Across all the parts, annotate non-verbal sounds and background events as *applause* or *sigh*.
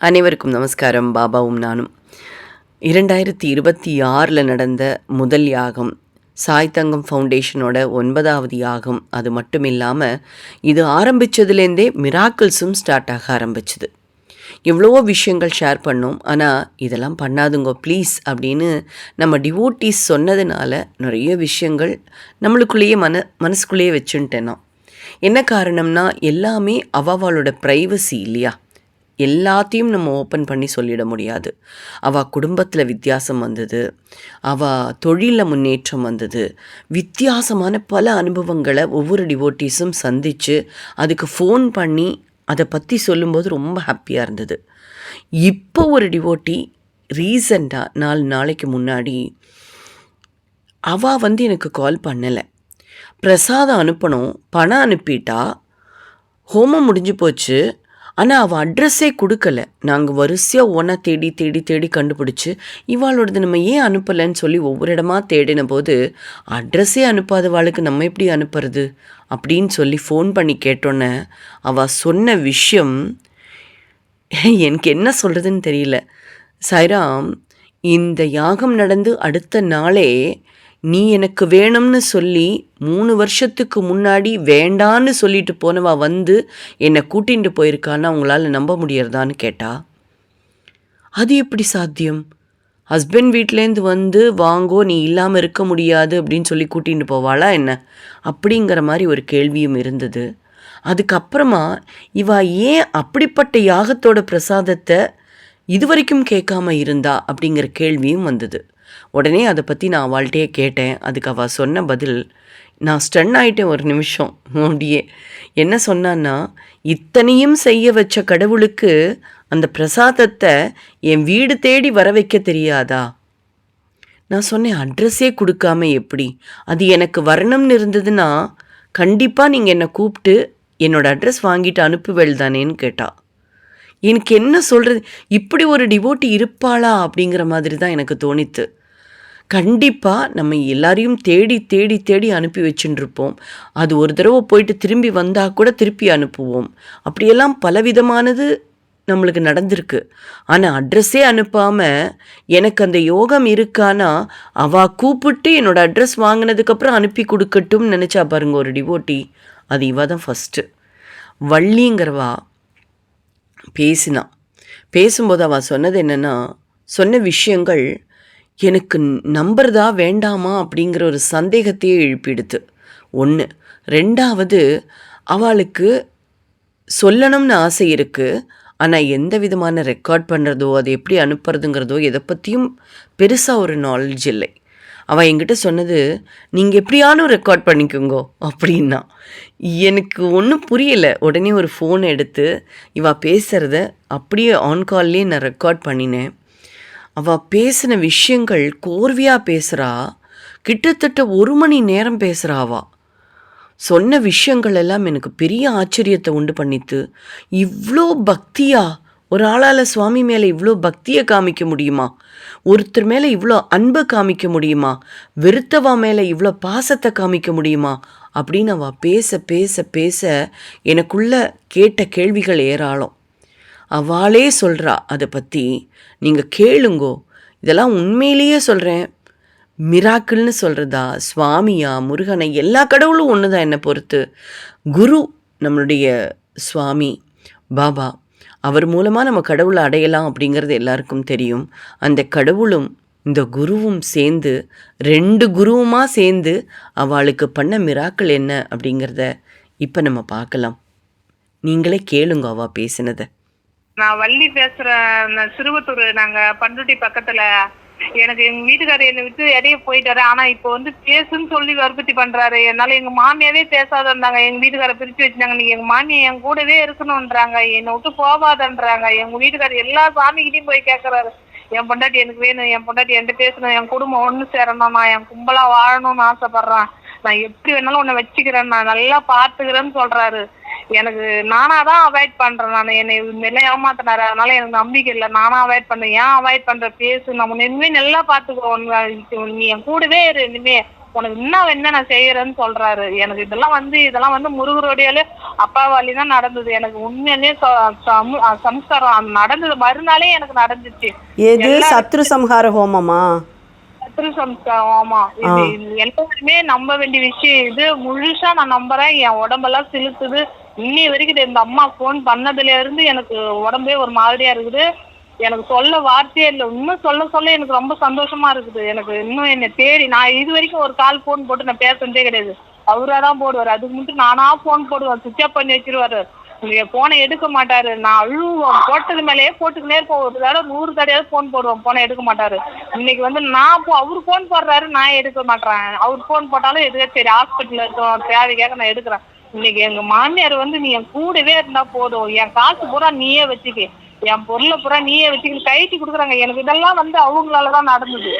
அனைவருக்கும் நமஸ்காரம். பாபாவும் நானும். இரண்டாயிரத்தி இருபத்தி ஆறில் நடந்த முதல் யாகம் சாய் தங்கம் ஃபவுண்டேஷனோட ஒன்பதாவது யாகம் அது மட்டும் இல்லாமல் இது ஆரம்பித்ததுலேருந்தே மிராக்கிள்ஸும் ஸ்டார்ட் ஆக ஆரம்பிச்சுது. எவ்வளவோ விஷயங்கள் ஷேர் பண்ணோம். ஆனால் இதெல்லாம் பண்ணாதுங்கோ ப்ளீஸ் அப்படின்னு நம்ம டிவோட்டிஸ் சொன்னதுனால நிறைய விஷயங்கள் நம்மளுக்குள்ளேயே மன மனசுக்குள்ளேயே வச்சுன்ட்டேனோம் என்ன காரணம்னா எல்லாமே அவளோட ப்ரைவசி இல்லையா? எல்லாத்தையும் நம்ம ஓப்பன் பண்ணி சொல்லிட முடியாது. அவள் குடும்பத்தில் வித்தியாசம் வந்தது. அவள் தொழிலில் முன்னேற்றம் வந்தது. வித்தியாசமான பல அனுபவங்களை ஒவ்வொரு டிவோட்டீஸும் சந்தித்து அதுக்கு ஃபோன் பண்ணி அதை பற்றி சொல்லும்போது ரொம்ப ஹாப்பியாக இருந்தது. இப்போ ஒரு டிவோட்டி ரீசண்டாக நாலு நாளைக்கு முன்னாடி அவள் வந்து எனக்கு கால் பண்ணலை. பிரசாதம் அனுப்பணும் பணம் அனுப்பிட்டா ஹோமம் முடிஞ்சு போச்சு. ஆனால் அவள் அட்ரஸே கொடுக்கல. நாங்கள் வரிசையாக ஒன்றா தேடி தேடி தேடி கண்டுபிடிச்சி இவாளோடது நம்ம ஏன் அனுப்பலைன்னு சொல்லி ஒவ்வொரு இடமா தேடின போது அட்ரஸே அனுப்பாதவாளுக்கு நம்ம எப்படி அனுப்புறது? அப்படின்னு சொல்லி ஃபோன் பண்ணி கேட்டோன்னே அவள் சொன்ன விஷயம் எனக்கு என்ன சொல்கிறதுன்னு தெரியல. சாய்ராம் இந்த யாகம் நடந்து அடுத்த நாளே நீ எனக்கு வேணும்னு சொல்லி மூணு வருஷத்துக்கு முன்னாடி வேண்டான்னு சொல்லிட்டு போனவா வந்து என்னை கூட்டிகிட்டு போயிருக்கான்னு அவங்களால நம்ப முடியறதான்னு கேட்டா? அது எப்படி சாத்தியம்? ஹஸ்பண்ட் வீட்டிலேருந்து வந்து வாங்கோ நீ இல்லாமல் இருக்க முடியாது அப்படின்னு சொல்லி கூட்டிகிட்டு போவாளா என்ன? அப்படிங்கிற மாதிரி ஒரு கேள்வியும் இருந்தது. அதுக்கப்புறமா இவா ஏன் அப்படிப்பட்ட யாகத்தோட பிரசாதத்தை இதுவரைக்கும் கேட்காம இருந்தா? அப்படிங்கிற கேள்வியும் வந்தது. உடனே அதை பற்றி நான் அவள்கிட்டயே கேட்டேன். அதுக்கு அவள் சொன்ன பதில் நான் ஸ்டன் ஆகிட்டேன் ஒரு நிமிஷம் அப்படியே என்ன சொன்னான்னா இத்தனையும் செய்ய வச்ச கடவுளுக்கு அந்த பிரசாதத்தை என் வீடு தேடி வர வைக்க தெரியாதா? நான் சொன்னேன் அட்ரஸே கொடுக்காம எப்படி? அது எனக்கு வரணும்னு இருந்ததுன்னா கண்டிப்பாக நீங்கள் என்னை கூப்பிட்டு என்னோட அட்ரஸ் வாங்கிட்டு அனுப்புவேள் தானேன்னு கேட்டா. எனக்கு என்ன சொல்கிறது இப்படி ஒரு டிவோட்டி இருப்பாளா? அப்படிங்கிற மாதிரி தான் எனக்கு தோணித்து. கண்டிப்பாக நம்ம எல்லாரையும் தேடி தேடி தேடி அனுப்பி வச்சுட்டுருப்போம் அது ஒரு தடவை போயிட்டு திரும்பி வந்தால் கூட திருப்பி அனுப்புவோம். அப்படியெல்லாம் பலவிதமானது நம்மளுக்கு நடந்திருக்கு. ஆனால் அட்ரஸே அனுப்பாமல் எனக்கு அந்த யோகம் இருக்கானா? அவள் கூப்பிட்டு என்னோடய அட்ரஸ் வாங்கினதுக்கப்புறம் அனுப்பி கொடுக்கட்டும்னு நினச்சா பாருங்க ஒரு டிவோட்டி அது இவ தான் ஃபஸ்ட்டு வள்ளிங்கிறவா பேசினான் பேசும்போது அவள் சொன்னது என்னென்னா சொன்ன விஷயங்கள் எனக்கு நம்புறதா வேண்டாமா? அப்படிங்கிற ஒரு சந்தேகத்தையே எழுப்பிடுது ஒன்று ரெண்டாவது அவளுக்கு சொல்லணும்னு ஆசை இருக்குது ஆனால் எந்த விதமான ரெக்கார்ட் பண்ணுறதோ அதை எப்படி அனுப்புறதுங்கிறதோ எதை பற்றியும் பெருசாக ஒரு நாலேஜ் இல்லை. அவள் என்கிட்ட சொன்னது நீங்கள் எப்படியானும் ரெக்கார்ட் பண்ணிக்கோங்கோ அப்படின்னா. எனக்கு ஒன்றும் புரியலை. உடனே ஒரு ஃபோன் எடுத்து இவள் பேசுகிறத அப்படியே ஆன் கால்லேயே நான் ரெக்கார்ட் பண்ணினேன். அவள் பேசின விஷயங்கள் கோர்வையாக பேசுகிறா கிட்டத்தட்ட ஒரு மணி நேரம் பேசுகிறா சொன்ன விஷயங்கள் எல்லாம் எனக்கு பெரிய ஆச்சரியத்தை உண்டு பண்ணித்து இவ்வளோ பக்தியாக ஒரு ஆளால் சுவாமி மேலே இவ்வளோ பக்தியை காமிக்க முடியுமா? ஒருத்தர் மேலே இவ்வளோ அன்பை காமிக்க முடியுமா? வெறுத்தவா மேலே இவ்வளோ பாசத்தை காமிக்க முடியுமா? அப்படின்னு அவள் பேச பேச பேச எனக்குள்ள கேட்ட கேள்விகள் ஏராளம். அவளே சொல்கிறா அதை பற்றி நீங்கள் கேளுங்கோ. இதெல்லாம் உண்மையிலேயே சொல்கிறேன் மிராக்கிள்னு சொல்கிறதா சுவாமியா முருகனை எல்லா கடவுளும் ஒன்று தான் என்னை பொறுத்து. குரு நம்மளுடைய சுவாமி பாபா. அவர் மூலமாக நம்ம கடவுளை அடையலாம் அப்படிங்கிறது எல்லாருக்கும் தெரியும். அந்த கடவுளும் இந்த குருவும் சேர்ந்து ரெண்டு குருவுமாக சேர்ந்து அவளுக்கு பண்ண மிராக்கள் என்ன அப்படிங்கிறத இப்போ நம்ம பார்க்கலாம். நீங்களே கேளுங்க அவா பேசினதை. நான் வள்ளி பேசுறேன் சிறுவத்தூர் நாங்க பண்ருட்டி பக்கத்துல எனக்கு எங்க வீட்டுக்காரர் என்னை விட்டு இடையே போயிட்டாரு. ஆனா இப்போ வந்து பேசுன்னு சொல்லி வற்புறுத்தி பண்றாரு. என்னால எங்க மாமியாவே பேசாத இருந்தாங்க. எங்க வீட்டுக்கார பிரிச்சு வச்சிருந்தாங்க நீங்க எங்க மாமியா என் கூடவே இருக்கணும்ன்றாங்க. என்னை விட்டு போகாதன்றாங்க எங்க வீட்டுக்காரர் எல்லா சாமிகிட்டையும் போய் கேக்குறாரு. என் பொண்டாட்டி எனக்கு வேணும். என் பொண்டாட்டி என்கிட்ட பேசணும். என் குடும்பம் ஒண்ணு சேரணும். நான் என் கும்பலா வாழணும்னு ஆசைப்படுறேன். நான் எப்படி வேணாலும் உன்னை வச்சுக்கிறேன். நான் நல்லா பாத்துக்கிறேன்னு சொல்றாரு. எனக்கு நானா தான் அவாய்ட் பண்றேன் நான். என்னை இதெல்லாம் ஏமாத்தினாரு. அதனால எனக்கு நம்பிக்கை இல்லை. நானா அவாய்ட் பண்றேன் ஏன் அவாய்ட் பண்ற? பேசு. நம்ம இனிமே நல்லா பாத்துக்கோ நீ என் கூடவே இரு இனிமே. உனக்கு இன்னும் என்ன நான் செய்யறேன்னு சொல்றாரு. எனக்கு இதெல்லாம் வந்து இதெல்லாம் வந்து முருகருடையாலே அப்பாவாலி தான் நடந்தது. எனக்கு உண்மையிலேயே சம்ஸ்காரம் நடந்தது. மறுநாளே எனக்கு நடந்துச்சு. எது? சத்ரு சம்ஹார ஹோமமா? சத்ரு சம்ஸ்காரம். ஆமா. இது எல்லாருமே நம்ப வேண்டிய விஷயம். இது முழுசா நான் நம்புறேன். என் உடம்பெல்லாம் சிலுத்துது. இன்னி வரைக்கும் இந்த அம்மா ஃபோன் பண்ணதுல இருந்து எனக்கு உடம்பே ஒரு மாதிரியா இருக்குது. எனக்கு சொல்ல வார்த்தையே இல்லை. இன்னும் சொல்ல சொல்ல எனக்கு ரொம்ப சந்தோஷமா இருக்குது. எனக்கு இன்னும் என்னை தேடி நான் இது வரைக்கும் ஒரு கால் ஃபோன் போட்டு நான் பேசுனதே கிடையாது. அவரா தான் போடுவார். அதுக்கு முன்னாடி நானா ஃபோன் போடுவேன். சுவிச் ஆஃப் பண்ணி வச்சிருவாரு. நீங்க போனை எடுக்க மாட்டாரு. நான் அழுவோம் போட்டது மேலேயே போட்டுக்கினே இருப்போம் ஒரு தடவை நூறு தடையாவது ஃபோன் போடுவோம் போனை எடுக்க மாட்டாரு. இன்னைக்கு வந்து நான் போ அவர் ஃபோன் போடுறாரு. நான் எடுக்க மாட்டேன். அவர் ஃபோன் போட்டாலும் எதுவே சரி. ஹாஸ்பிட்டல் இருக்கோம். தேவைக்காக நான் எடுக்கிறேன். இன்னைக்கு எங்க மாமியார் வந்து நீ என் கூடவே இருந்தா போதும். என் காசு பூரா நீயே வச்சுக்க. என் பொருளை பூரா நீயே வச்சுக்க கைட்டி கொடுக்குறாங்க. எனக்கு இதெல்லாம் வந்து அவங்களால தான் நடந்தது.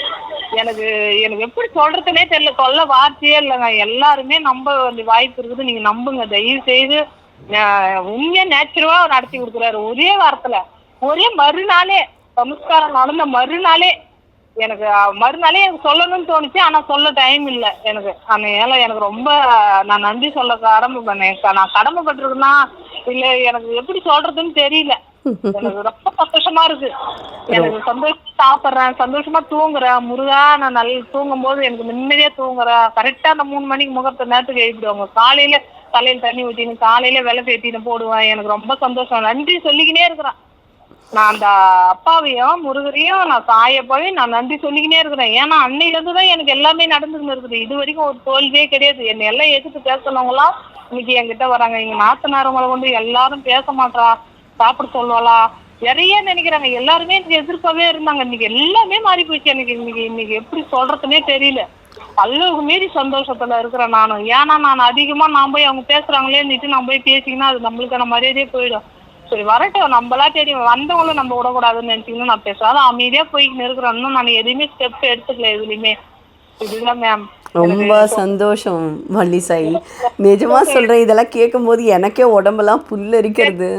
எனக்கு எனக்கு எப்படி சொல்றதுனே தெரியல. சொல்ல வார்த்தையே இல்லைங்க. எல்லாருமே நம்ப வேண்டிய வாய்ப்பு இருக்குது. நீங்க நம்புங்க. தயவு செய்து உண்மையா நேச்சுரவா நடத்தி கொடுக்குறாரு. ஒரே வாரத்துல ஒரே மறுநாளே சமஸ்காரம் நடந்த மறுநாளே எனக்கு மறுநாளே எனக்கு சொல்லணும்னு தோணுச்சு ஆனா சொல்ல டைம் இல்லை எனக்கு. அதனால எனக்கு ரொம்ப நான் நன்றி சொல்ல கடமை பண்ணேன். நான் கடமைப்பட்டிருக்கேன்னா இல்ல எனக்கு எப்படி சொல்றதுன்னு தெரியல. எனக்கு ரொம்ப சந்தோஷமா இருக்கு. எனக்கு சந்தோஷமா சாப்பிட்றேன் சந்தோஷமா தூங்குறேன். முருகா நான் நல்ல தூங்கும் போது எனக்கு நிம்மதியா தூங்குறேன். கரெக்டா அந்த மூணு மணிக்கு முகூர்த்த நேரத்துக்கு எழுப்பிடுவாங்க. காலையில தலையில தண்ணி ஊற்றின்னு காலையில விளக்கு ஏற்றின்னு போடுவேன். எனக்கு ரொம்ப சந்தோஷம். நன்றி சொல்லிக்கினே இருக்கிறேன். நான் அந்த அப்பாவையும் முருகரையும் நான் சாயப்பாவையும் நான் நன்றி சொல்லிக்கினே இருக்கிறேன். ஏன்னா அன்னையில இருந்து தான் எனக்கு எல்லாமே நடந்துன்னு இருக்குது. இது வரைக்கும் ஒரு தோல்வியே கிடையாது. என்னை எல்லாம் எதிர்த்து பேசுனவங்களாம் இன்னைக்கு என்கிட்ட வராங்க. எங்க நாத்தனாரவங்களை கொண்டு எல்லாரும் பேச மாட்டா சாப்பிட சொல்லுவாளா. நிறைய நினைக்கிறாங்க. எல்லாருமே எனக்கு எதிர்ப்பாவே இருந்தாங்க. இன்னைக்கு எல்லாமே மாறி போச்சு எனக்கு. இன்னைக்கு இன்னைக்கு எப்படி சொல்றதுனே தெரியல. அளவுக்கு மீறி சந்தோஷத்துல இருக்கிறேன் நானும். ஏன்னா நான் அதிகமா நான் போய் அவங்க பேசுறாங்களேன்னுட்டு நான் போய் பேசிக்கினா அது நம்மளுக்கான மரியாதையே போயிடும். சரி வரட்டும். நம்மளா தேடி வந்தவங்களும் நம்ம விடக்கூடாதுன்னு நினைச்சீங்கன்னா நான் அதான் அமைதியா போய்க்கின்னு இருக்கிறேன். இன்னும் நான் எதுவுமே ஸ்டெப் எடுத்துக்கல எதுலையுமே. மேம் ரொம்ப சந்தோஷம் மல்லிசாய் நிஜமா சொல்றேன் இதெல்லாம் கேட்கும்போது எனக்கே உடம்பெல்லாம் புல்லரிக்கிறது.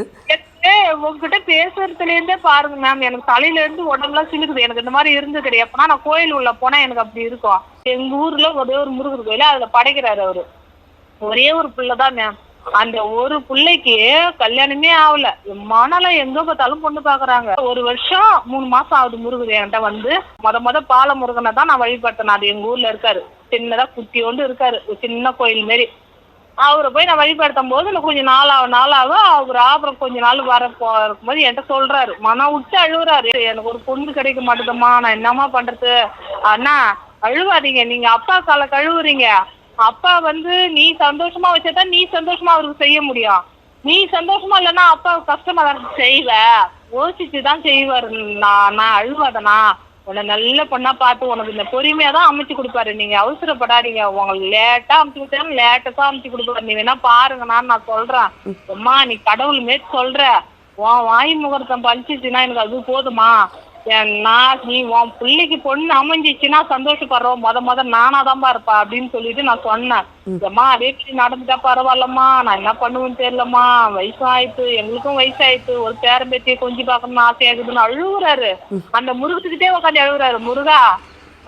உங்ககிட்ட பேசுறதுல இருந்தே பாருங்க மேம் எனக்கு தலையில இருந்து உடம்புலாம் சிலுக்குது. எனக்கு இந்த மாதிரி இருந்தது கிடையாது எப்பனா நான் கோயில் உள்ள போனா எனக்கு அப்படி இருக்கும். எங்க ஊர்ல ஒரே ஒரு முருகர் கோயில் அதுல படைக்கிறாரு அவரு. ஒரே ஒரு பிள்ளைதான் மேம் அந்த ஒரு பிள்ளைக்கு கல்யாணமே ஆகல. மனலாம் எங்க பார்த்தாலும் பொண்ணு பாக்குறாங்க ஒரு வருஷம் மூணு மாசம் ஆகுது முருகன் என்கிட்ட வந்து. முத முத பால முருகனை தான் நான் வழிபடுத்தேன் அது எங்க ஊர்ல இருக்காரு. சின்னதா குட்டியோண்டு இருக்காரு. ஒரு சின்ன கோயில் மாரி. அவரை போய் நான் வழிபடுத்தும் போது எனக்கு கொஞ்சம் நாளாக நாளாக அவர் அப்புறம் கொஞ்ச நாள் வர போ இருக்கும்போது என்கிட்ட சொல்றாரு. மனம் விட்டு அழுகுறாரு. எனக்கு ஒரு பொண்ணு கிடைக்க மாட்டேதும்மா. நான் என்னம்மா பண்றது? அண்ணா அழுவாதீங்க. நீங்க அப்பா கால கழுவுறீங்க. அப்பா வந்து நீ சந்தோஷமா வச்சாதான் நீ சந்தோஷமா அவருக்கு செய்ய முடியும் நீ சந்தோஷமா இல்லைன்னா அப்பா கஷ்டமா தான் செய்வ. யோசிச்சு தான் செய்வாரு. நான் நான் அழுவாதனா உன்னை நல்ல பொண்ணா பார்த்து உனக்கு இந்த பொறுமையா தான் அமைச்சு கொடுப்பாரு. நீங்க அவசரப்படாதீங்க. உங்களுக்கு லேட்டா அமைச்சு கொடுத்தாலும் லேட்டா அமைச்சு கொடுப்பாரு. நீ வேணா பாருங்கண்ணா நான் சொல்றேன். அம்மா நீ கடவுள் மேற்கு சொல்ற. உன் வாய் முகூர்த்தம் பழிச்சிச்சுன்னா எனக்கு அது போதுமா? நான் நீ உன் பிள்ளைக்கு பொண்ணு அமைஞ்சிச்சுன்னா சந்தோஷப்படுறோம். முத முத நானா இருப்பா அப்படின்னு சொல்லிட்டு நான் சொன்னேன். அம்மா அதே இப்படி நடந்துட்டா பரவாயில்லம்மா. நான் என்ன பண்ணுவேன்னு தெரியலம்மா. வயசாயிட்டு எங்களுக்கும் வயசாயிட்டு. ஒரு பேரன் பேத்தியை கொஞ்சி பார்க்கணும்னு ஆசையா இருக்குதுன்னு அழுகுறாரு அந்த முருகத்துக்கிட்டே உட்காந்து அழுகுறாரு முருகா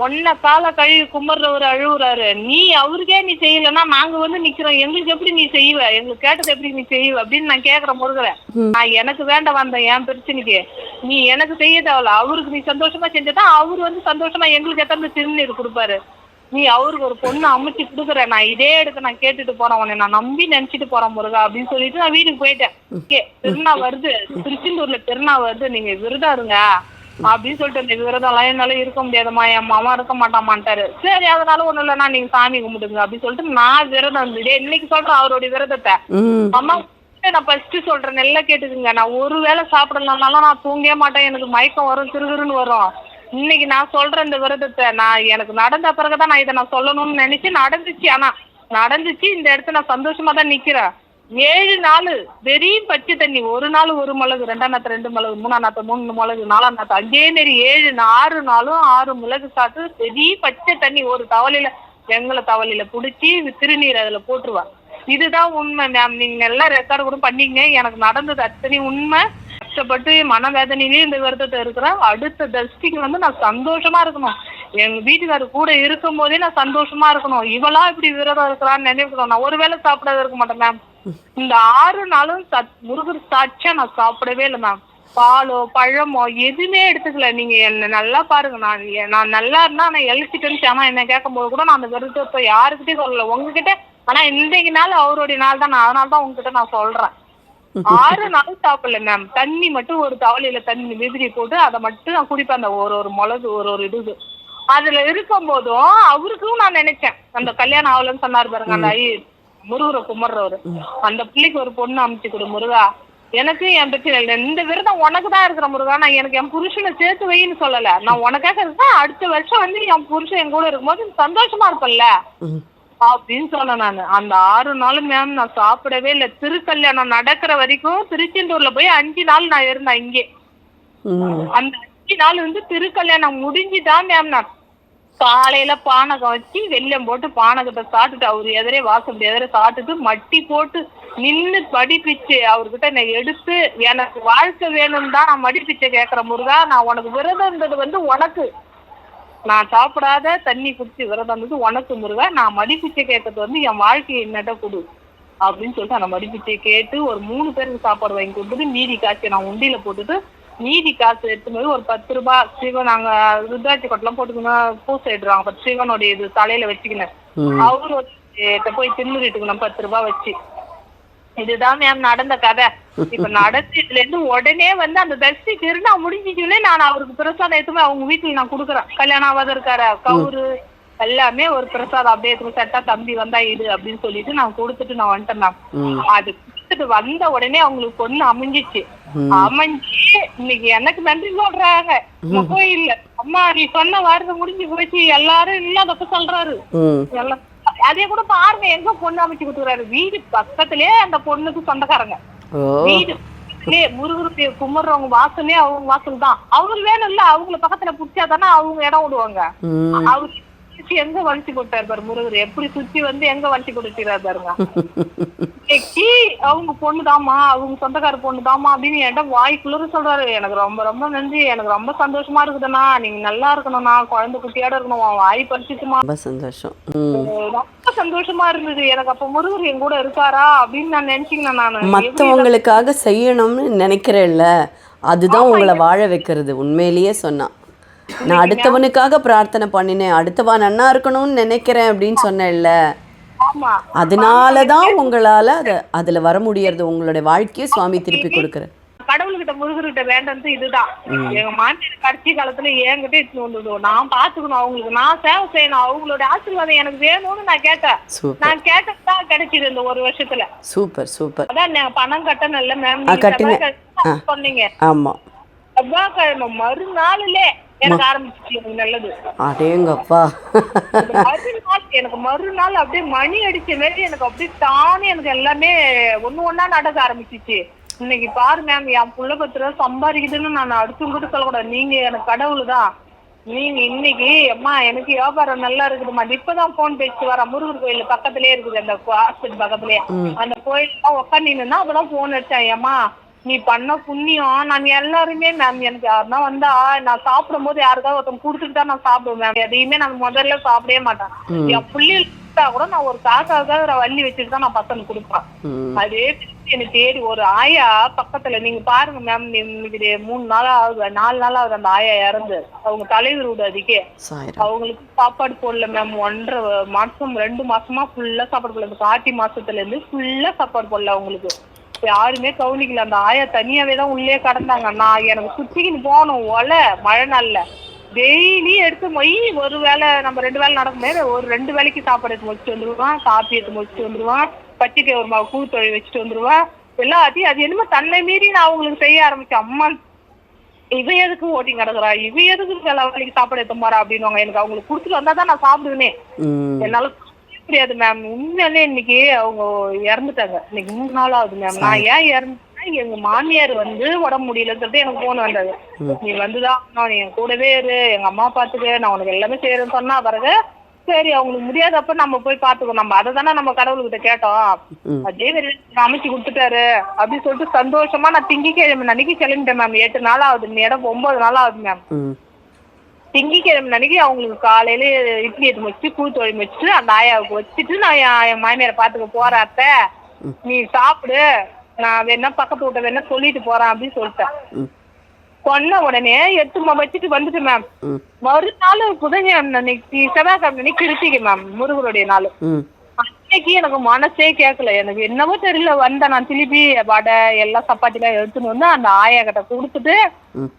ஒன்ன கால கழுவி கும்பிடுறவர் அழுகுறாரு நீ அவருக்கே நீ செய்யலன்னா நாங்க வந்து நிக்கிறோம். எங்களுக்கு எப்படி நீ செய்வ? எங்களுக்கு கேட்டது எப்படி நீ செய்வ? அப்படின்னு நான் கேக்குறேன் முருகரை. நான் எனக்கு வேண்ட வந்தேன் என் பிரச்சனைக்கு. நீ எனக்கு செய்ய தேவையில்ல. அவருக்கு நீ சந்தோஷமா செஞ்சதான் அவர் வந்து சந்தோஷமா எங்களுக்கு எத்தனை திருநீர் கொடுப்பாரு. நீ அவருக்கு ஒரு பொண்ணு அமைச்சு கொடுக்குற. நான் இதே எடுக்க நான் கேட்டுட்டு போறேன். உன்னை நான் நம்பி நினைச்சிட்டு போறேன் முருகா அப்படின்னு சொல்லிட்டு நான் வீட்டுக்கு போயிட்டேன். திருநா வருது. திருச்செந்தூர்ல திருநா வருது. நீங்க விரதம் இருங்க. அப்படின்னு சொல்லிட்டு இந்த விரதம் எல்லாம் என்னால இருக்க முடியாதும்மா என் மாமா இருக்க மாட்டாமான்ட்டாரு. சரி அதனால ஒண்ணும் இல்லைன்னா நீங்க சாமி கும்பிடுங்க அப்படின்னு சொல்லிட்டு நான் விரதம் இருந்துட்டே இன்னைக்கு சொல்றேன் அவருடைய விரதத்தை. அம்மா நான் ஃபர்ஸ்ட் சொல்றேன் நல்லா கேட்டுக்குங்க. நான் ஒரு வேளை சாப்பிடலனாலும் நான் தூங்கவே மாட்டேன் எனக்கு மயக்கம் வரும் திருகுருன்னு வரும். இன்னைக்கு நான் சொல்றேன் இந்த விரதத்தை. நான் எனக்கு நடந்த பிறகுதான் நான் இதை நான் சொல்லணும்னு நினைச்சு நடந்துச்சு. ஆனா நடந்துச்சு இந்த இடத்துல நான் சந்தோஷமா தான் நிக்கிறேன். ஏழு நாள் வெறும் பச்சை தண்ணி. ஒரு நாள் ஒரு மிளகு ரெண்டாம் நாத்து ரெண்டு மிளகு மூணாம் நாத்து மூணு மிளகு நாலாம் நாத்து அஞ்சே மாரி ஏழு ஆறு நாளும் ஆறு மிளகு சாத்து வெறும் பச்சை தண்ணி. ஒரு தவலையில எங்களை தவலையில பிடிச்சி திருநீர் அதுல போட்டுருவா. இதுதான் உண்மை மேம் நீங்க எல்லாம் ரெக்கார்டு கூட பண்ணீங்க. எனக்கு நடந்தது அத்தனை உண்மை. கஷ்டப்பட்டு மனவேதனையிலேயே இந்த வருத்தத்தை இருக்கிறேன். அடுத்த தஷ்டிக்கு வந்து நான் சந்தோஷமா இருக்கணும். எங்க வீட்டுக்காரர் கூட இருக்கும் போதே நான் சந்தோஷமா இருக்கணும். இவளா இப்படி விரதம் இருக்கிறான்னு நினைக்கிறோம் நான் ஒருவேளை சாப்பிடாத இருக்க மாட்டேன் மேம் இந்த ஆறு நாளும் சத் முருகர் சாட்சியா நான் சாப்பிடவே இல்லை மேம் பாலோ பழமோ எதுவுமே எடுத்துக்கல. நீங்க என்ன நல்லா பாருங்க. நான் நான் நல்லா இருந்தா நான் எழுச்சிட்டேன்னு ஆனா என்ன கேட்கும்போது கூட நான் அந்த விரதத்தை யாருக்கிட்டையும் சொல்லல. உங்ககிட்ட ஆனா இன்றைக்கு நாள் அவருடைய நாள் தான். நான் அதனால தான் உங்ககிட்ட நான் சொல்றேன். ஆறு நாள் சாப்பிடல மேம் தண்ணி மட்டும் ஒரு தவளையில தண்ணி மிதிரி போட்டு அதை மட்டும் நான் குடிப்பேன். அந்த ஒரு ஒரு மிளகு ஒரு ஒரு இது அதுல இருக்கும் போதும் அவருக்கும் நான் நினைச்சேன். அந்த கல்யாணம் ஆகலன்னு சொன்னாரு பாருங்க அந்த ஐ முருகரை கும்பிடுறவரு. அந்த பிள்ளைக்கு ஒரு பொண்ணு அமைச்சு கொடு முருகா. எனக்கு என் பிரச்சனை இல்லை. இந்த விரதம் உனக்கு தான் இருக்கிற முருகா. நான் எனக்கு என் புருஷனை சேர்த்து வைன்னு சொல்லல. நான் உனக்காக இருக்கேன் அடுத்த வருஷம் வந்து என் புருஷன் என் கூட இருக்கும்போது சந்தோஷமா இருப்பல்ல. அப்படின்னு சொன்னேன் நான். அந்த ஆறு நாள் மேம் நான் சாப்பிடவே இல்லை. திருக்கல்யாணம் நடக்கிற வரைக்கும் திருச்செந்தூர்ல போய் அஞ்சு நாள் நான் இருந்தேன் இங்கே. அந்த அஞ்சு நாள் வந்து திருக்கல்யாணம் முடிஞ்சுதான் மேம் நான் காலையில பானகம் வச்சு வெள்ளம் போட்டு பானகத்தை சாப்பிட்டுட்டு அவர் எதிரே வாசப்படி எதிரே சாப்பிட்டுட்டு மட்டி போட்டு நின்னு படிப்பிச்சு அவர்கிட்ட என்னை எடுத்து எனக்கு வாழ்க்கை வேணும்னு தான் நான் மடிப்பிச்சை கேட்கிற முருகா நான் உனக்கு விரதம் இருந்தது வந்து உனக்கு. நான் சாப்பிடாத தண்ணி குடிச்சு விரதம் இருந்தது உனக்கு முருகா நான் மடிப்பிச்சை கேட்கறது வந்து என் வாழ்க்கையை என்னட்ட கொடு. அப்படின்னு சொல்லிட்டு அந்த மடிப்பிச்சையை கேட்டு ஒரு மூணு பேருக்கு சாப்பாடு வாங்கி கொடுத்துட்டு மீதி காய்ச்சி நான் உண்டியில போட்டுட்டு மீதி காசு எடுத்து போய் ஒரு பத்து ரூபாய் சிவன் நாங்க ருத்ராட்சி கொட்டெல்லாம் போட்டுக்கணும் பூசை இடுறாங்க பத்து சிவனுடைய இது தலையில வச்சுக்கினேன் ம். அவரு போய் தின்னுட்டுக்கணும் பத்து ரூபாய் வச்சு. இதுதான் மேம் நடந்த கதை. இப்ப நடந்ததுல இருந்து உடனே வந்து அந்த தர்சி திருநா முடிஞ்சிச்சுன்னே நான் அவருக்கு பிரசாதம் எடுத்துமே அவங்க வீட்டுல நான் கொடுக்குறேன். கல்யாணம் ஆகாத இருக்காரு கவுரு எல்லாமே ஒரு பிரசாதம். அப்படியே சட்டா தம்பி வந்தா இடு அப்படின்னு சொல்லிட்டு நான் கொடுத்துட்டு நான் வந்துட்டேன் அது கொடுத்துட்டு வந்த உடனே அவங்களுக்கு பொண்ணு அமைஞ்சிச்சு. அமைஞ்சு இன்னைக்கு எனக்கு நன்றி சொல்றாங்க. கோயில்ல அம்மா நீ சொன்ன வாரத்தை முடிஞ்சு போச்சு. எல்லாரும் இல்லாதப்ப சொல்றாரு. எல்லாம் அதே கூட பாருங்க எங்க பொண்ணு அமைச்சு கொடுக்குறாரு வீடு பக்கத்திலே அந்த பொண்ணுக்கு சொந்தக்காரங்க. வீடு முருகருக்கு கும்பிடுறவங்க வாசலே அவங்க வாசல் தான் அவங்க வேணும் இல்ல. அவங்கள பக்கத்துல புடிச்சா தானே அவங்க இடம் விடுவாங்க. ம். சுத்தி எங்க வலிச்சு கொடுத்தாரு பாரு முருகர்? எப்படி சுத்தி வந்து எங்க வலிச்சு கொடுக்கிறாரு பாருங்க. *laughs* இன்னைக்கு அவங்க பொண்ணுதாம்மா அவங்க சொந்தக்கார பொண்ணுதாம்மா அப்படின்னு என்கிட்ட வாய் குளிர சொல்றாரு. எனக்கு ரொம்ப ரொம்ப நன்றி. எனக்கு ரொம்ப சந்தோஷமா இருக்குதுண்ணா. நீங்க நல்லா இருக்கணும்ண்ணா. குழந்தை குட்டியோட இருக்கணும். உன் வாய் பறிச்சுட்டுமா ரொம்ப சந்தோஷம். ரொம்ப சந்தோஷமா இருந்தது. எனக்கு அப்ப முருகர் என் கூட இருக்காரா அப்படின்னு நான் நினைச்சுக்கினேன் நானு. மற்றவங்களுக்காக செய்யணும்னு நினைக்கிறேல்ல அதுதான் உங்களை வாழ வைக்கிறது. உண்மையிலேயே சொன்னா நான் அடுத்தவனுக்காக பிரார்த்தனை பண்ணினேன். அடுத்தவா நன்னா இருக்கணும்னு நினைக்கிறேன் அப்படின்னு சொன்னேன்ல. ஆமா. அதனால தான் உங்களால் அதை அதில் வர முடியறது உங்களுடைய வாழ்க்கையை சுவாமி திருப்பி கொடுக்குறார் கடவுள்கிட்ட முருகர்கிட்ட வேண்டது இதுதான். எங்க மாமியார் கடைசி காலத்துல என்கிட்ட எடுத்துட்டு வந்துடுவோம் நான் பாத்துக்கணும் அவங்களுக்கு. நான் சேவை செய்யணும். அவங்களோட ஆசீர்வாதம் எனக்கு வேணும்னு நான் கேட்டேன். நான் கேட்டதுதான் கிடைச்சது இந்த ஒரு வருஷத்துல. Super super. அதான் நான் பணம் மேம் ஆ, கட்டினேன். ஆ. சொன்னீங்க. ஆமாம் செவ்வாய்க்கிழமை மறுநாளிலே அடேங்கப்பா. மறுநாள் எனக்கு மறுநாள் அப்படியே மணி அடிச்ச மாரி எனக்கு அப்படியே தானே எனக்கு எல்லாமே ஒண்ணு ஒண்ணா நடக்க ஆரம்பிச்சிச்சு. இன்னைக்கு பாரு மேம் என் புள்ள பத்து ரூபா சம்பாதிக்குதுன்னு நான் அடுத்தவங்க கூட சொல்லக்கூடாது. நீங்க எனக்கு கடவுள் தான் நீங்க இன்னைக்கு அம்மா எனக்கு வியாபாரம் நல்லா இருக்குதுமா இப்பதான் போன் பேசிட்டு வரேன் முருகர் கோயில் பக்கத்துலயே இருக்குது அந்த ஹாஸ்பிட்டல் பக்கத்துலயே அந்த கோயில் உட்காந்துன்னா அப்பதான் போன் அடிச்சேன் ஏம்மா நீ பண்ண புண்ணியம். நான் எல்லாருமே மேம் எனக்கு யாருன்னா வந்தா நான் சாப்பிடும் போது யாருக்காவது ஒருத்தன் கொடுத்துட்டு தான் நான் சாப்பிடுவேன் மேம் எதையுமே நான் முதல்ல சாப்பிடவே மாட்டேன். என் புள்ளிகள் கூட நான் ஒரு காக்காவுக்காக வள்ளி வச்சுட்டு தான் நான் பசங்களுக்கு கொடுப்பேன். அதே எனக்கு தேடி ஒரு ஆயா பக்கத்துல நீங்க பாருங்க மேம் இன்னைக்கு மூணு நாளா ஆகுது நாலு நாள் ஆகுது அந்த ஆயா இறந்து. அவங்க தலைவர் வீடு அதுக்கே. அவங்களுக்கு சாப்பாடு போடல மேம் ஒன்றரை மாசம் ரெண்டு மாசமா ஃபுல்லா சாப்பாடு போடல. இந்த கார்த்தி மாசத்துல இருந்து ஃபுல்லா சாப்பாடு போடல அவங்களுக்கு. யாருமே கவனிக்கல. அந்த ஆயா தனியாவே தான் உள்ளே கடந்தாங்க. நான் எனக்கு சுத்திக்கின்னு போகணும். ஒலை மழை நாள்ல. டெய்லி எடுத்து போய் ஒரு வேளை நம்ம ரெண்டு வேளை நடக்குமே ஒரு ரெண்டு வேளைக்கு சாப்பாடு எடுத்து வச்சுட்டு வந்துருவான். காப்பி எடுத்து வச்சுட்டு வந்துருவான். பச்சைக்கை ஒரு மாவு கூ தொழில் வச்சுட்டு வந்துருவான். எல்லாத்தையும் அது என்னமோ தன்னை மீறி நான் அவங்களுக்கு செய்ய ஆரம்பிச்சேன். அம்மா இவ எதுக்கு ஓட்டி கிடக்குறா இவ எதுக்கு வேலைக்கு சாப்பாடு எடுத்து போறா அப்படின்னுவாங்க. எனக்கு அவங்களுக்கு கொடுத்துட்டு வந்தா தான் நான் சாப்பிடுவேனே. என்னால முடியாது மேம் உண்மையிலே இன்னைக்கு அவங்க இறந்துட்டாங்க. இன்னைக்கு மூணு நாள் ஆகுது மேம் நான் ஏன் இறந்துட்டேன் எங்க மாமியார் வந்து உடம்பு முடியலன்னு சொல்லிட்டு எனக்கு போன் வந்தது நீ வந்துதான் ஆகணும், நீ என் கூடவே இரு. எங்க அம்மா பாத்துக்க. நான் உனக்கு எல்லாமே செய்யறேன்னு சொன்னா பிறகு சரி அவங்களுக்கு முடியாதப்ப நம்ம போய் பாத்துக்கோ. நம்ம அதை தானே நம்ம கடவுள்கிட்ட கேட்டோம். அதே மாதிரி அமைச்சு கொடுத்துட்டாரு. அப்படின்னு சொல்லிட்டு சந்தோஷமா நான் திங்கிக்கிழமை அன்னைக்கு கிளம்பிட்டேன் மேம் எட்டு நாள் ஆகுது. இடம் ஒன்பது நாள் ஆகுது மேம் திங்கக்கிழமை அன்னைக்கு அவங்களுக்கு காலையில இட்லி எடுத்து வச்சு கூழ் தொழில் வச்சுட்டு அந்த ஆயாவுக்கு வச்சுட்டு நான் என் மாமியாரை பாத்துக்க போறேன் அத்தை. நீ சாப்பிடு. நான் வேணா பக்கத்து வீட்டை வேணா சொல்லிட்டு போறேன் அப்படின்னு சொல்லிட்டேன். சொன்ன உடனே எடுத்து ம- வச்சுட்டு வந்துட்டு மேம் மறுநாள் புதன்கிழமை அன்னைக்கு செவ்வாய்க்கிழமை அன்னைக்கு கிருத்திகை மேம் முருகருடைய நாள். ம் அன்னைக்கு எனக்கு மனசே கேட்கல எனக்கு என்னவோ தெரியல. வந்தேன் நான் திருப்பி வடை எல்லாம் சப்பாத்திலாம் எடுத்துன்னு வந்து அந்த ஆயா கிட்ட கொடுத்துட்டு.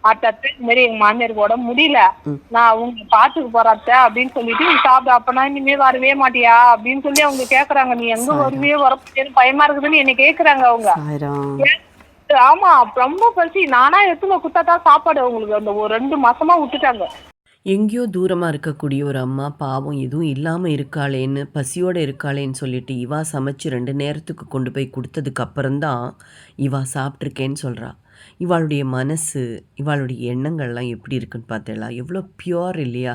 அத்தை இந்த மாதிரி எங்க மாமியாருக்கு உடம்பு முடியல. நான் உங்க பாத்துக்கு போறேன் அத்தை அப்படின்னு சொல்லிட்டு சாப்பிடு அப்பனா இனிமே வரவே மாட்டியா? அப்படின்னு சொல்லி அவங்க கேக்குறாங்க. நீ எங்க வருவே வரப்போன்னு பயமா இருக்குதுன்னு என்ன கேக்குறாங்க அவங்க. ஆமா ரொம்ப பசி. நானா எடுத்துன்னு குத்தாதான் சாப்பாடு அவங்களுக்கு. அந்த ஒரு ரெண்டு மாசமா விட்டுட்டாங்க. எங்கேயோ தூரமாக இருக்கக்கூடிய ஒரு அம்மா பாவம் எதுவும் இல்லாமல் இருக்காளேன்னு பசியோடு இருக்காளேன்னு சொல்லிட்டு இவா சமைச்சு ரெண்டு நேரத்துக்கு கொண்டு போய் கொடுத்ததுக்கு அப்புறம்தான் இவா சாப்பிட்ருக்கேன்னு சொல்கிறா இவாளுடைய மனசு இவாளுடைய எண்ணங்கள்லாம் எப்படி இருக்குன்னு பார்த்தேளா? எவ்வளோ பியோர் இல்லையா?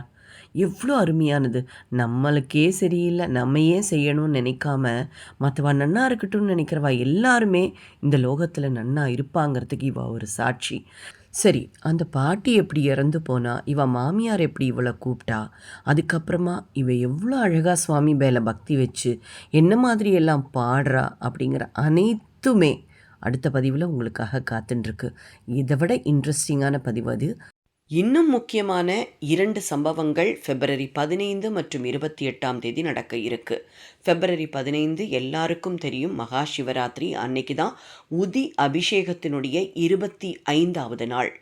எவ்வளோ அருமையானது. நம்மளுக்கே சரியில்லை நம்ம ஏன் செய்யணும்னு நினைக்காம மற்றவா நன்னா இருக்கட்டும்னு நினைக்கிறவா எல்லாருமே இந்த லோகத்தில் நன்னா இருப்பாங்கிறதுக்கு இவா ஒரு சாட்சி. சரி அந்த பாட்டி எப்படி இறந்து போனா இவ மாமியார் எப்படி இவளை கூப்பிட்டா? அதுக்கப்புறமா இவ எவ்வளோ அழகாக சுவாமி மேலே பக்தி வச்சு என்ன மாதிரி எல்லாம் பாடுறா அப்படிங்கிற அனைத்துமே அடுத்த பதிவில் உங்களுக்காக காத்துட்டுருக்கு இதை விட இன்ட்ரெஸ்டிங்கான பதிவு அது. இன்னும் முக்கியமான இரண்டு சம்பவங்கள் பிப்ரவரி பதினைந்து மற்றும் இருபத்தி எட்டாம் தேதி நடக்க இருக்கு. பிப்ரவரி பதினைந்து எல்லாருக்கும் தெரியும் மகா சிவராத்திரி. அன்னைக்கு தான் உதி அபிஷேகத்தினுடைய இருபத்தி ஐந்தாவது நாள்.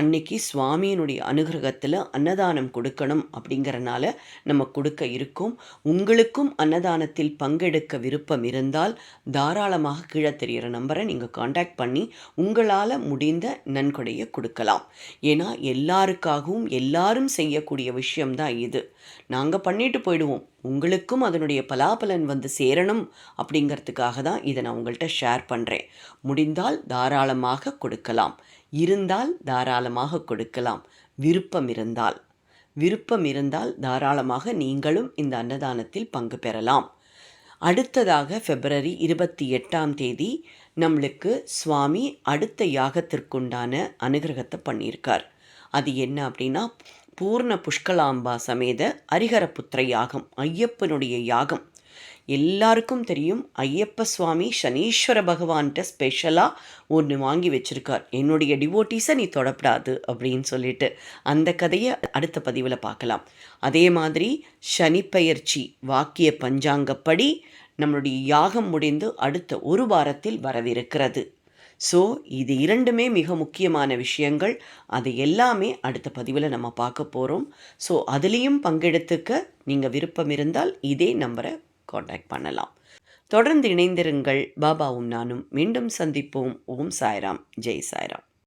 அன்னைக்கு சுவாமியினுடைய அனுகிரகத்தில் அன்னதானம் கொடுக்கணும் அப்படிங்கறனால நம்ம கொடுக்க இருக்கோம். உங்களுக்கும் அன்னதானத்தில் பங்கெடுக்க விருப்பம் இருந்தால் தாராளமாக கீழே தெரிகிற நம்பரை நீங்கள் காண்டாக்ட் பண்ணி உங்களால் முடிந்த நன்கொடையை கொடுக்கலாம். ஏன்னா எல்லாருக்காகவும் எல்லாரும் செய்யக்கூடிய விஷயம்தான் இது. நாங்கள் பண்ணிட்டு போயிடுவோம். உங்களுக்கும் அதனுடைய பலாபலன் வந்து சேரணும் அப்படிங்கிறதுக்காக தான் இதை நான் உங்கள்கிட்ட ஷேர் பண்ணுறேன் முடிந்தால் தாராளமாக கொடுக்கலாம். இருந்தால் தாராளமாக கொடுக்கலாம். விருப்பம் இருந்தால். விருப்பம் இருந்தால் தாராளமாக நீங்களும் இந்த அன்னதானத்தில் பங்கு பெறலாம். அடுத்ததாக பிப்ரவரி இருபத்தி எட்டாம் தேதி நம்மளுக்கு சுவாமி அடுத்த யாகத்திற்குண்டான அனுகிரகத்தை பண்ணியிருக்கார். அது என்ன அப்படின்னா பூர்ண புஷ்கலாம்பா சமேத அரிகரபுத்திர யாகம் ஐயப்பனுடைய யாகம். எல்லாருக்கும் தெரியும் ஐயப்ப சுவாமி சனீஸ்வர பகவான்கிட்ட ஸ்பெஷலாக ஒன்று வாங்கி வச்சிருக்கார். என்னுடைய டிவோட்டீஸை நீ தொடப்படாது அப்படின்னு சொல்லிட்டு அந்த கதையை அடுத்த பதிவில் பார்க்கலாம். அதே மாதிரி சனிப்பெயர்ச்சி வாக்கிய பஞ்சாங்கப்படி நம்மளுடைய யாகம் முடிந்து அடுத்த ஒரு வாரத்தில் வரவிருக்கிறது. ஸோ இது இரண்டுமே மிக முக்கியமான விஷயங்கள். அது எல்லாமே அடுத்த பதிவில் நம்ம பார்க்க போகிறோம் ஸோ அதுலேயும் பங்கெடுத்துக்க நீங்கள் விருப்பம் இருந்தால் இதே நம்பரை காண்டாக்ட் பண்ணலாம். தொடர்ந்து இணைந்திருங்கள். பாபாவும் நானும் மீண்டும் சந்திப்போம். ஓம் சாய்ராம். ஜெய் சாய்ராம்.